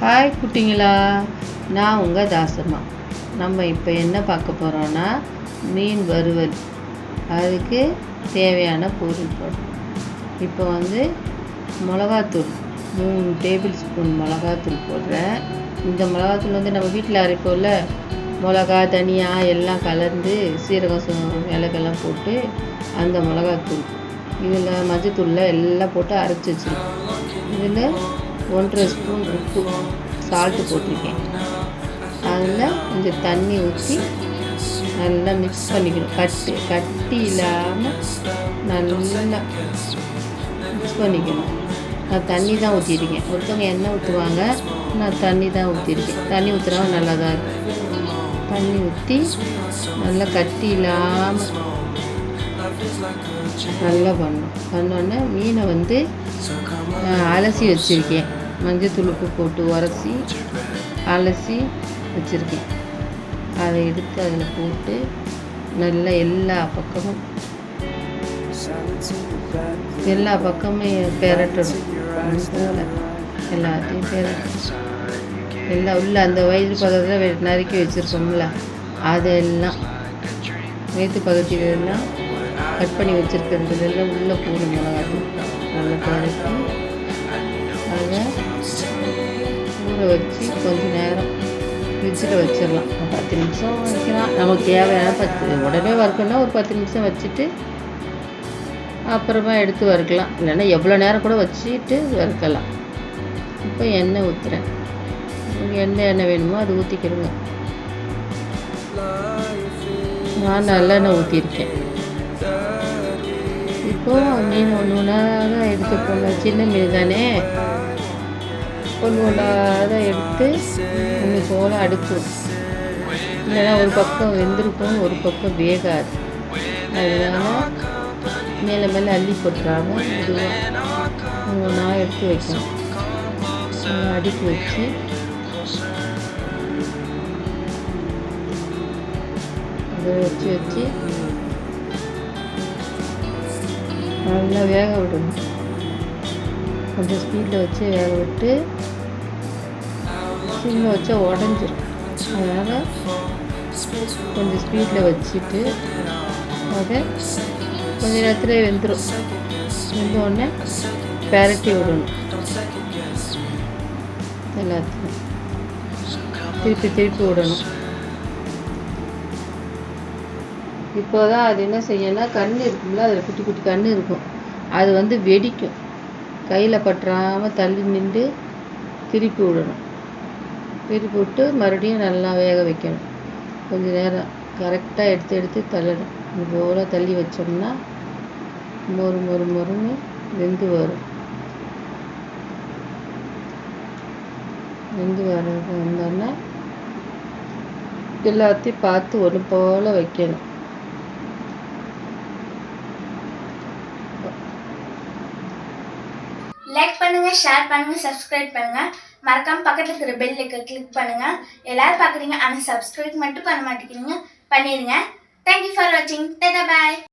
Hi குட்டிங்களா. நான் உங்கள் தாசம்மா. நம்ம இப்போ என்ன பார்க்க போகிறோன்னா மீன் வறுவல். அதுக்கு தேவையான பொருள் போடுறோம் இப்போ வந்து மிளகாத்தூள். மூணு டேபிள் ஸ்பூன் மிளகாத்தூள் போடுறேன். இந்த மிளகாத்தூள் வந்து நம்ம வீட்டில் அரைப்போம்ல மிளகா தனியா எல்லாம் கலந்து சீரகம் சு- மிளகெல்லாம் போட்டு அந்த மிளகாத்தூள். இதில் மஞ்சத்தூளில் எல்லாம் போட்டு அரைச்சி வச்சுருக்கோம். இதில் ஒன்றரை ஸ்பூன் உப்பு சால்ட்டு போட்டிருக்கேன். அதில் கொஞ்சம் தண்ணி ஊற்றி நல்லா மிக்ஸ் பண்ணிக்கணும். கட்டு கட்டி இல்லாமல் நல்லா மிக்ஸ் பண்ணிக்கணும். நான் தண்ணி தான் ஊற்றிருக்கேன் ஒருத்தவங்க எண்ணெய் ஊற்றுவாங்க நான் தண்ணி தான் ஊற்றிருக்கேன் தண்ணி ஊற்றுனா நல்லா தான் இருக்கும். தண்ணி ஊற்றி நல்லா கட்டி இல்லாமல் நல்லா பண்ணணும் பண்ணோன்னே மீனை வந்து அலசி வச்சுருக்கேன். மஞ்சத்தூள் உப்பு போட்டு உரசி அலசி வச்சுருக்கேன். அதை எடுத்து அதில் போட்டு நல்லா எல்லா பக்கமும் எல்லா பக்கமும் பெரட்டணும். எல்லாத்தையும் பெரட்டணும். எல்லாம் உள்ள அந்த வயிறு பக்கத்தில் நறுக்கி வச்சுருக்கோம்ல அதெல்லாம் வயிற்று பகுதியிலெல்லாம் கட் பண்ணி வச்சுருக்கிறதுலாம் உள்ளே போகணும் மிளகாய் நல்லா பெரட்டி அதை ஊற வச்சு கொஞ்ச நேரம் ஃப்ரிட்ஜில் வச்சிடலாம். பத்து நிமிஷம் வைக்கலாம் நமக்கு தேவையான பத்து உடனே வறுக்கணும்னா ஒரு பத்து நிமிஷம் வச்சுட்டு அப்புறமா எடுத்து வறுக்கலாம். இல்லைன்னா எவ்வளோ நேரம் கூட வச்சுட்டு வறுக்கலாம். இப்போ எண்ணெய் ஊற்றுறேன் உங்களுக்கு எந்த எண்ணெய் வேணுமோ அது ஊற்றிக்கிடுங்க நான் நல்லெண்ணெய் ஊற்றிருக்கேன் இப்போது மீன் ஒன்று ஒன்றா தான் எடுத்து போடலாம் சின்ன மீன் தானே. ஒன்று ஒன்றா எடுத்து ஒன்று போல் அடுப்பு இல்லைன்னா ஒரு பக்கம் வெந்திருக்கும் ஒரு பக்கம் வேகாது. அதனால மேலே மேலே அள்ளி போட்டுறாங்க இதுவாக ஒன்றா எடுத்து வைக்கணும் அதை வச்சு அதை வச்சு வச்சு நல்லா வேக விடணும். கொஞ்சம் ஸ்பீடில் வச்சு வேக விட்டு சிம்மில் வச்சா உடஞ்சிரும் அதனால் கொஞ்சம் ஸ்பீடில் வச்சுட்டு அதை கொஞ்ச நேரத்தில் வெந்துடும் வெந்த உடனே பெரட்டி விடணும். எல்லாத்தையும். திருப்பி திருப்பி விடணும். இப்போ தான் அது என்ன செய்யணும்னா கண் இருக்கும்ல அதில் குட்டி குட்டி கண் இருக்கும். அது வந்து வெடிக்கும். கையில் பற்றாமல் தள்ளி நின்று திருப்பி விடணும். திருப்பி விட்டு மறுபடியும் நல்லா வேக வைக்கணும். கொஞ்சம் நேரம் கரெக்டாக எடுத்து எடுத்து தள்ளணும். இது போல் தள்ளி வச்சோம்னா மொறு மொறு மொறுன்னு வெந்து வரும். வெந்து வர வந்தோடனே எல்லாத்தையும் பார்த்து ஒன்று போல் வைக்கணும். லைக் பண்ணுங்க ஷேர் பண்ணுங்க சப்ஸ்கிரைப் பண்ணுங்க. மறக்காம பக்கத்துல இருக்கிற பெல் கிளிக் பண்ணுங்க. எல்லாரும் பாக்குறீங்க ஆனா சப்ஸ்கிரைப் மட்டும் பண்ண மாட்டேங்கிறீங்க. பண்ணிருங்க தேங்க்யூ ஃபார் வாட்சிங் டாடா பாய்